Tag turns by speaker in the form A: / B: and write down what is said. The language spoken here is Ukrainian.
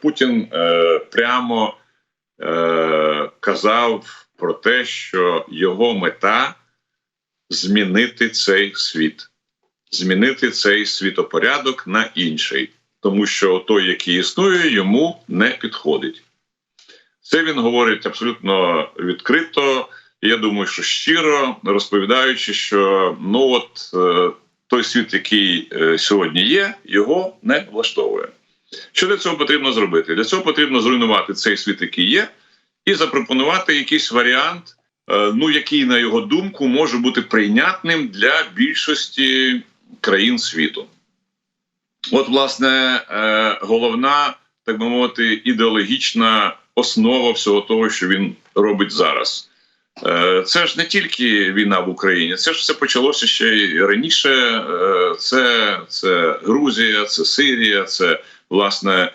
A: Путін е, прямо е, казав про те, що його мета змінити цей світ, змінити цей світопорядок на інший, тому що той, який існує, йому не підходить. Це він говорить абсолютно відкрито. Я думаю, що щиро розповідаючи, що ну от е, той світ, який е, сьогодні є, його не влаштовує. Що для цього потрібно зробити? Для цього потрібно зруйнувати цей світ, який є, і запропонувати якийсь варіант, е, ну який, на його думку, може бути прийнятним для більшості країн світу. От, власне, е, головна, так би мовити, ідеологічна основа всього того, що він робить зараз. Е, Це ж не тільки війна в Україні, це ж все почалося ще й раніше. Е, Це, це Грузія, це Сирія, це власне